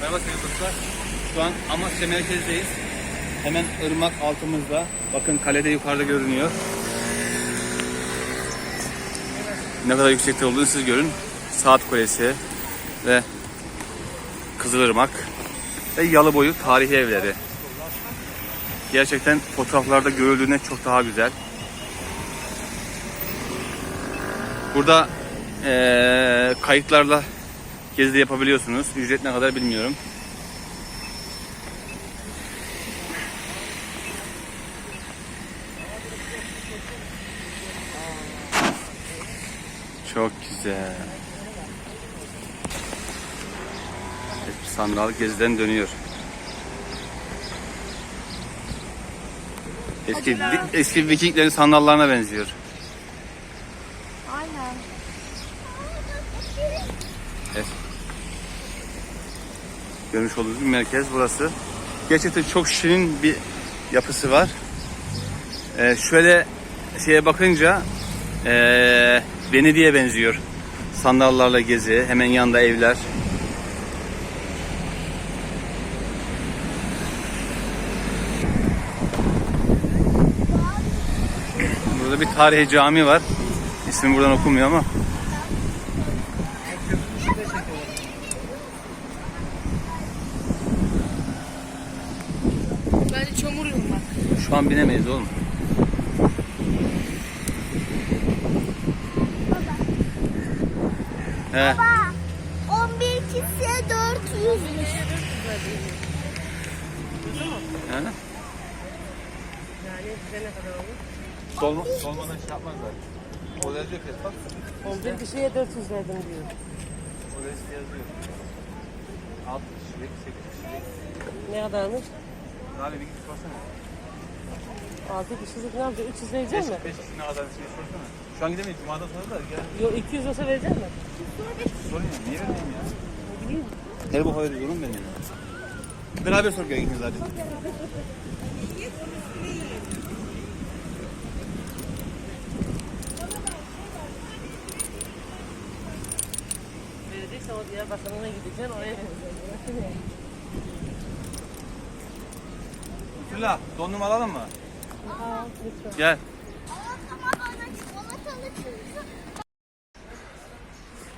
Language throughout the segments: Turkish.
Merhaba sevgili dostlar. Şu an Amasya merkezdeyiz. Hemen ırmak altımızda. Bakın kalede yukarıda görünüyor. Ne kadar yüksekte olduğunu siz görün. Saat Kulesi ve Kızılırmak ve Yalıboyu tarihi evleri. Gerçekten fotoğraflarda görüldüğüne çok daha güzel. Burada eee, kayıtlarla gezi de yapabiliyorsunuz. Ücret ne kadar bilmiyorum. Çok güzel. Evet, sandal geziden dönüyor. Eski eski Vikinglerin sandallarına benziyor. Görmüş olduğunuz merkez burası. Gerçekten çok şirin bir yapısı var. Ee, şöyle şeye bakınca ee, Venedik'e benziyor. Sandallarla gezi, hemen yanında evler. Burada bir tarihi cami var. İsmi buradan okunmuyor ama. Ben çamuruyum bak. Şu an binemeyiz oğlum. He. Baba 11 kişiye 400'müş. He? Yani bize ne kadar olur? Solma, solmadan şey yapmazlar. O yazıyor fiyat bak. 11 kişiye 400 verdim diyor. O yazıyor. 6 kişilik, 8 kişilik. Ne kadarmış? Abi bir git sorsana. 6 kişilik ne yapacak? 300 verecek 5 mi? kişi ne kadar şey sorsana. Şu an gidemeyiz. Cuma'dan sonra da gel. Yok 200 olsa verecek mi? Sorun ya. Niye vermeyeyim ya? Ne bileyim. Her bu hayır yorum ben ya. Beraber sor gel ikiniz hadi. O diğer bakanına gideceksin oraya vereceksin. Fırla, dondurma alalım mı? Gel.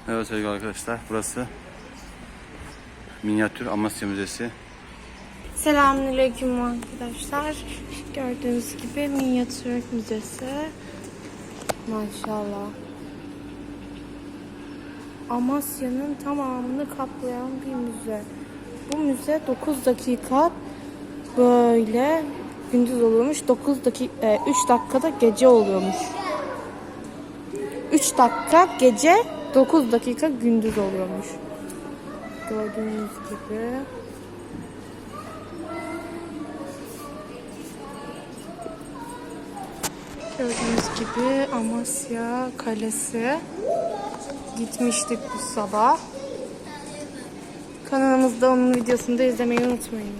Evet sevgili arkadaşlar burası minyatür Amasya Müzesi. Selamünaleyküm arkadaşlar. Gördüğünüz gibi minyatür müzesi. Maşallah. Amasya'nın tamamını kaplayan bir müze. Bu müze 9 dakika böyle gündüz oluyormuş. 9 dakika 3 dakikada gece oluyormuş. 3 dakika gece 9 dakika gündüz oluyormuş. Gördüğünüz gibi. Gördüğünüz gibi Amasya Kalesi. Gitmiştik bu sabah. Kanalımızda onun videosunu da izlemeyi unutmayın.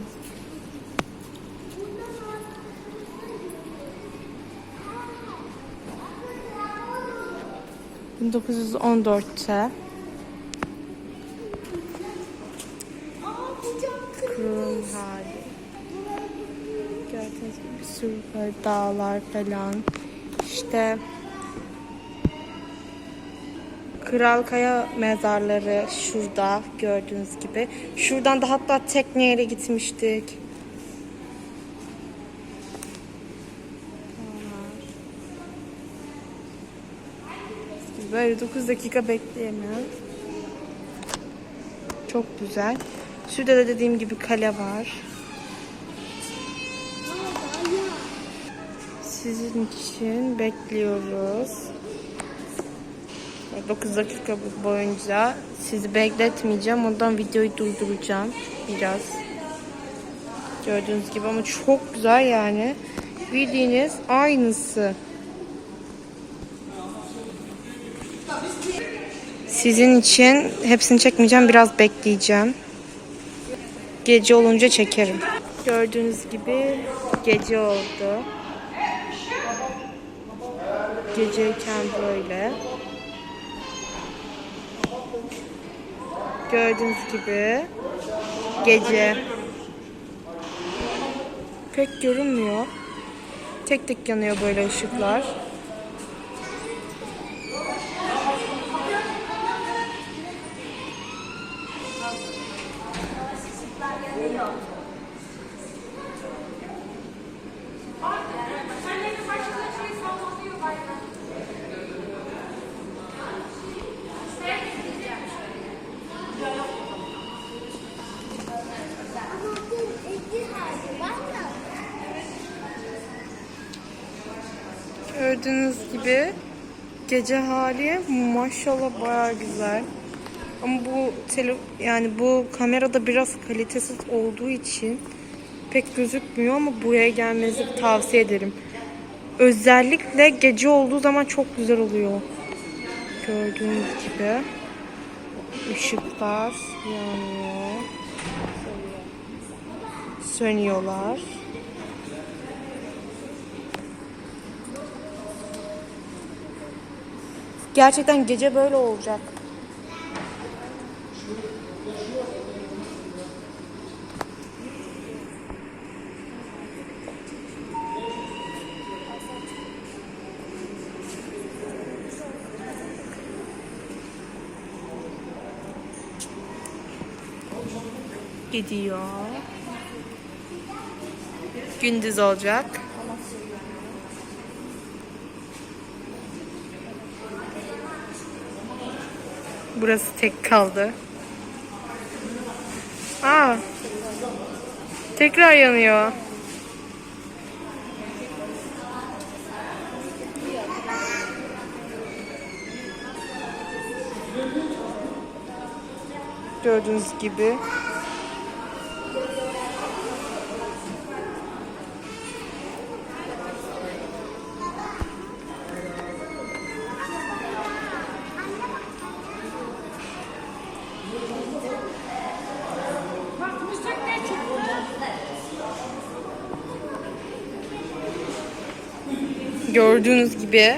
...1914'te... ...kurulum hali. Gördüğünüz gibi bir sürü böyle dağlar falan. İşte... Kral Kaya mezarları şurada gördüğünüz gibi. Şuradan da hatta tekneyle gitmiştik. Böyle 9 dakika bekleyemiyorum. Çok güzel. Şurada da dediğim gibi kale var. Sizin için bekliyoruz. 9 dakika boyunca sizi bekletmeyeceğim. Ondan videoyu durduracağım biraz. Gördüğünüz gibi ama çok güzel yani. Bildiğiniz aynısı. Sizin için hepsini çekmeyeceğim. Biraz bekleyeceğim. Gece olunca çekerim. Gördüğünüz gibi gece oldu. Geceyken böyle. Gördüğünüz gibi Gece. Pek görünmüyor. Tek tek yanıyor böyle ışıklar. Gördüğünüz gibi gece hali maşallah baya güzel. Ama bu tele yani bu kamerada biraz kalitesiz olduğu için pek gözükmüyor ama buraya gelmenizi tavsiye ederim. Özellikle gece olduğu zaman çok güzel oluyor. Gördüğünüz gibi ışıklar yanıyor. Sönüyorlar. Gerçekten gece böyle olacak. Gidiyor. Gündüz olacak. Burası tek kaldı. Aa. Tekrar yanıyor. Gördüğünüz gibi. Gibi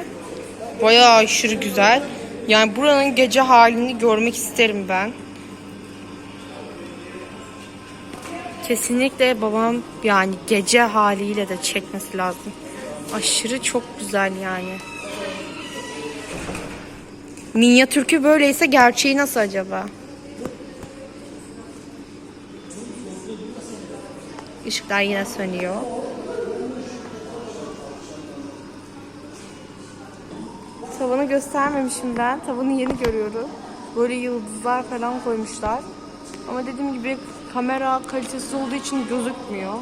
bayağı aşırı güzel. Yani buranın gece halini görmek isterim ben. Kesinlikle babam yani gece haliyle de çekmesi lazım. Aşırı çok güzel yani. Minyatürkü böyleyse gerçeği nasıl acaba? Işıklar yine sönüyor. Tavanı göstermemişim ben. Tavanı yeni görüyorum. Böyle yıldızlar falan koymuşlar. Ama dediğim gibi kamera kalitesi olduğu için gözükmüyor.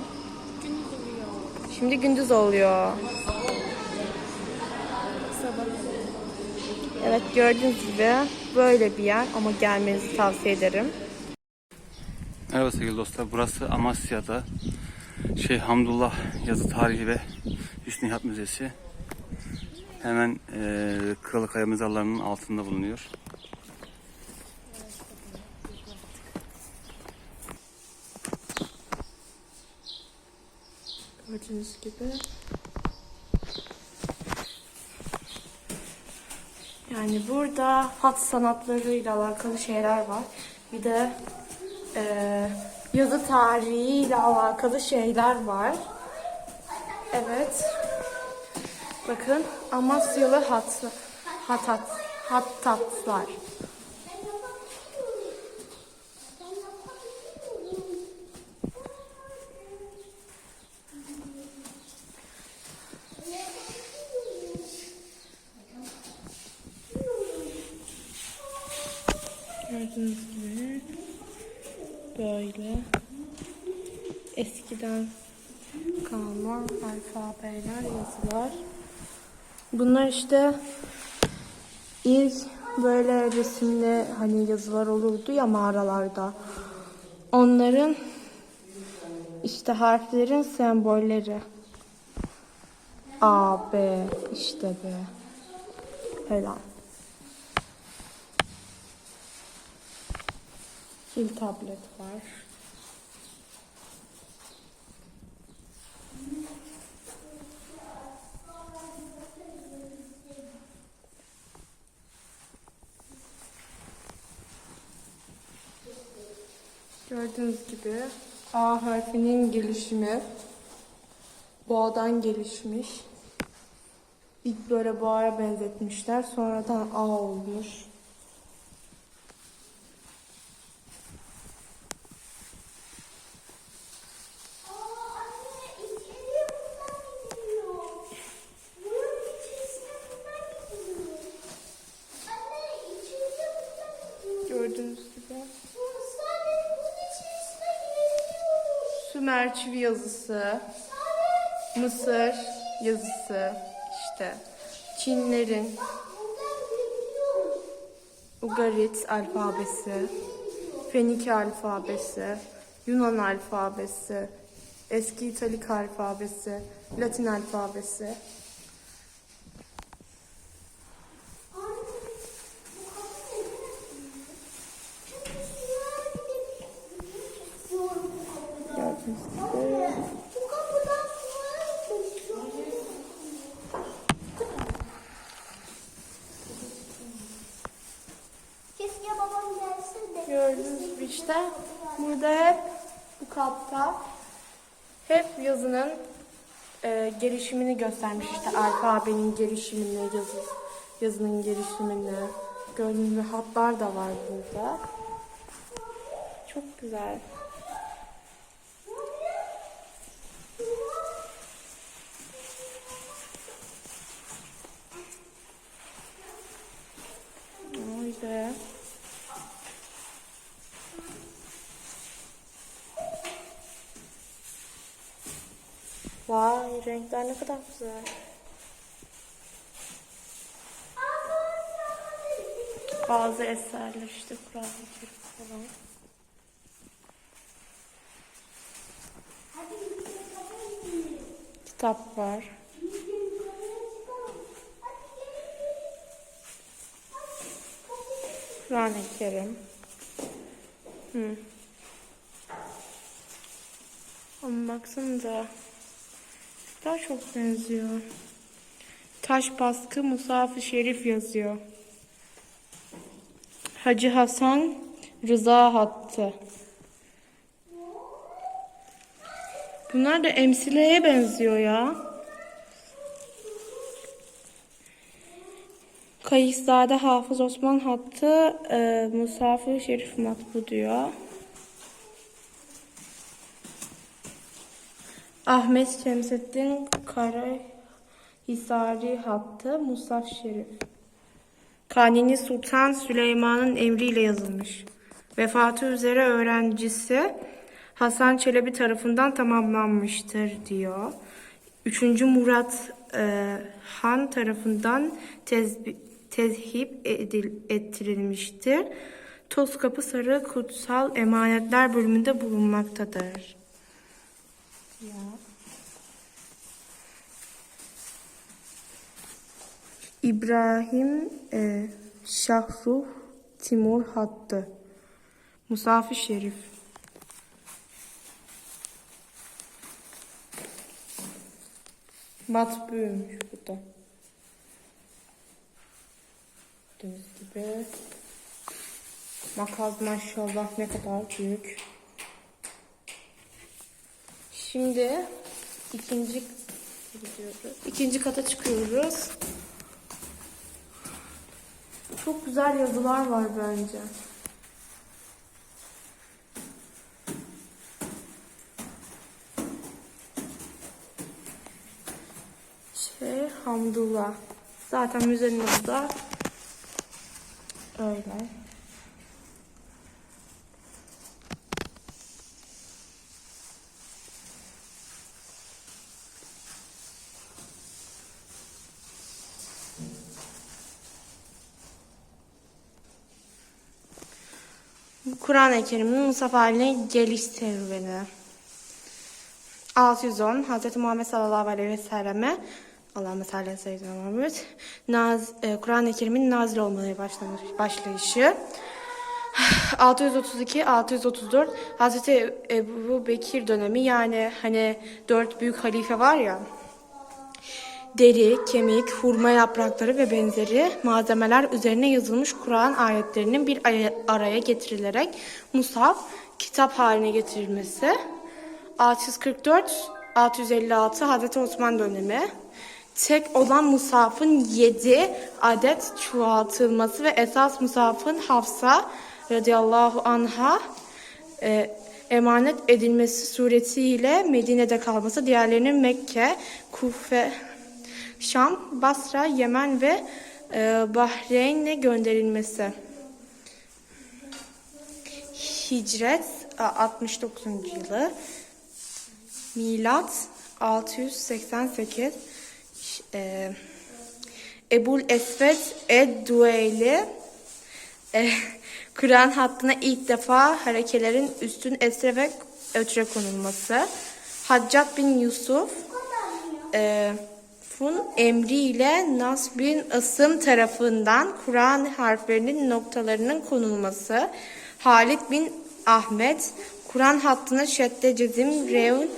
Şimdi gündüz oluyor. Evet gördüğünüz gibi böyle bir yer ama gelmenizi tavsiye ederim. Merhaba sevgili dostlar. Burası Amasya'da Şeyh Hamdullah Yazı Tarihi ve Hüsnü Müzesi. Hemen eee Kralıkaya mezarlarının altında bulunuyor. Gördüğünüz gibi. Yani burada hat sanatlarıyla alakalı şeyler var. Bir de eee yazı tarihiyle alakalı şeyler var. Evet. Bakın Amasyalı hat, hatat, hattatlar. Gördüğünüz gibi böyle eskiden kalma alfabeler, yazılar. Bunlar işte ilk böyle resimli hani yazılar olurdu ya mağaralarda. Onların işte harflerin sembolleri. A, B, işte B falan. Kil tablet var. Gördüğünüz gibi A harfinin gelişimi boğadan gelişmiş. İlk böyle boğaya benzetmişler. Sonradan A olmuş. Girebiliyoruz. Sümer çivi yazısı, Mısır yazısı, işte Çinlerin. Ugarit alfabesi, Fenike alfabesi, Yunan alfabesi, eski İtalik alfabesi, Latin alfabesi. Anne bu kapı neden Çünkü suya gidebiliyoruz. İstiyorum bu kapıdan. Gördüğünüz gibi. Anne bu kapıdan suya gidebiliyoruz. Keşke babam gelse de. Gördüğünüz gibi işte burada hep bu kapta hep yazının e, gelişimini göstermiş işte alfabenin gelişimini, yazı, yazının gelişimini. Gördüğünüz gibi hatlar da var burada. Çok güzel. Öyle. Vay renkler ne kadar güzel. Bazı eserler işte Kur'an-ı falan. Kitap var. Kur'an-ı Kerim. Hı. Ama baksanıza. Daha çok benziyor. Taş baskı Musaf-ı Şerif yazıyor. Hacı Hasan Rıza hattı. Bunlar da emsileye benziyor ya. Kayıkzade Hafız Osman hattı e, Musaf-ı Şerif matbu diyor. Ahmet Şemsettin Karahisari hattı Musaf Şerif. Kanuni Sultan Süleyman'ın emriyle yazılmış. Vefatı üzere öğrencisi Hasan Çelebi tarafından tamamlanmıştır diyor. Üçüncü Murat e, Han tarafından tezbi- tezhip edil, ettirilmiştir. Tozkapı Sarı Kutsal Emanetler bölümünde bulunmaktadır. Ya. İbrahim e, Şahruh Timur hattı. Musafir Şerif. Matbuymuş bu da. Gördüğünüz gibi. Makaz maşallah ne kadar büyük. Şimdi ikinci gidiyoruz. İkinci kata çıkıyoruz. Çok güzel yazılar var bence. Şey Hamdullah. Zaten müzenin adı da öyle. Kur'an-ı Kerim'in Musaf haline geliş serüveni. 610 Hz. Muhammed sallallahu aleyhi ve selleme aleyhi ve sellem Muhammed Naz, e, Kur'an-ı Kerim'in nazil olmaya başlamış, başlayışı 632 634 Hz. Ebu Bekir dönemi yani hani dört büyük halife var ya deri, kemik, hurma yaprakları ve benzeri malzemeler üzerine yazılmış Kur'an ayetlerinin bir aya- araya getirilerek musaf kitap haline getirilmesi. 644 656 Hazreti Osman dönemi. Tek olan musafın 7 adet çoğaltılması ve esas musafın Hafsa radıyallahu anha e, emanet edilmesi suretiyle Medine'de kalması, diğerlerinin Mekke, Kufe, Şam, Basra, Yemen ve e, Bahreyn'e gönderilmesi. Hicret a, 69. yılı. Milat 688. Ş- E, Ebul Esved Ed-Dueyli e, Kur'an hattına ilk defa harekelerin üstün esre ve ötre konulması. Haccat bin Yusuf e, Fun emriyle Nas bin Isım tarafından Kur'an harflerinin noktalarının konulması. Halit bin Ahmet Kur'an hattına şedde cezim, revn,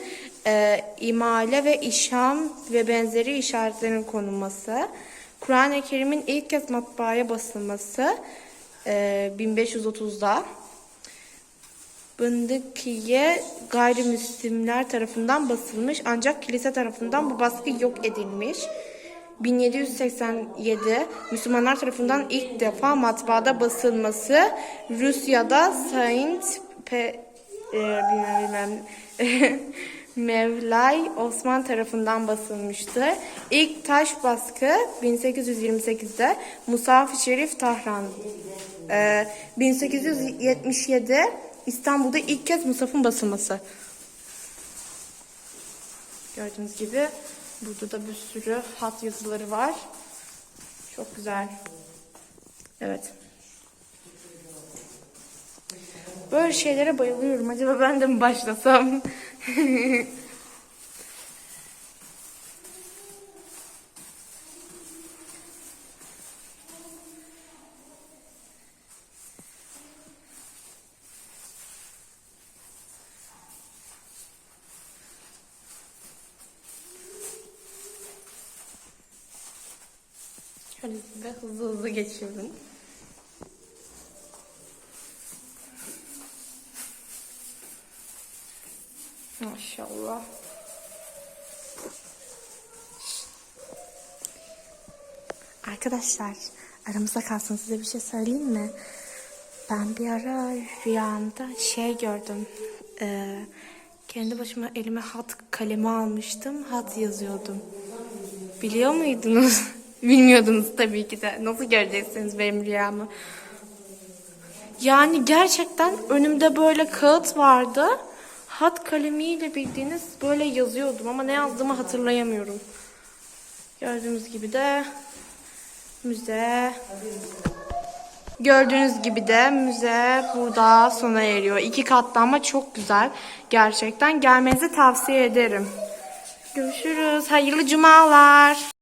e, imale ve işam ve benzeri işaretlerin konulması. Kur'an-ı Kerim'in ilk kez matbaaya basılması e, 1530'da. Bındıkiye gayrimüslimler tarafından basılmış ancak kilise tarafından bu baskı yok edilmiş. 1787 Müslümanlar tarafından ilk defa matbaada basılması Rusya'da Saint Pe e, bilmem, bilmem. Mevlay Osman tarafından basılmıştır. İlk taş baskı 1828'de Musaf-ı Şerif Tahran. Ee, 1877 İstanbul'da ilk kez Musaf'ın basılması. Gördüğünüz gibi burada da bir sürü hat yazıları var. Çok güzel. Evet. Böyle şeylere bayılıyorum. Acaba ben de mi başlasam? Şöyle size hızlı hızlı geçiyorum. Maşallah. Arkadaşlar aramızda kalsın size bir şey söyleyeyim mi? Ben bir ara rüyamda şey gördüm. Ee, kendi başıma elime hat kalemi almıştım. Hat yazıyordum. Biliyor muydunuz? Bilmiyordunuz tabii ki de. Nasıl göreceksiniz benim rüyamı? Yani gerçekten önümde böyle kağıt vardı. Hat kalemiyle bildiğiniz böyle yazıyordum ama ne yazdığımı hatırlayamıyorum. Gördüğünüz gibi de müze. Gördüğünüz gibi de müze burada sona eriyor. İki katlı ama çok güzel. Gerçekten gelmenizi tavsiye ederim. Görüşürüz. Hayırlı cumalar.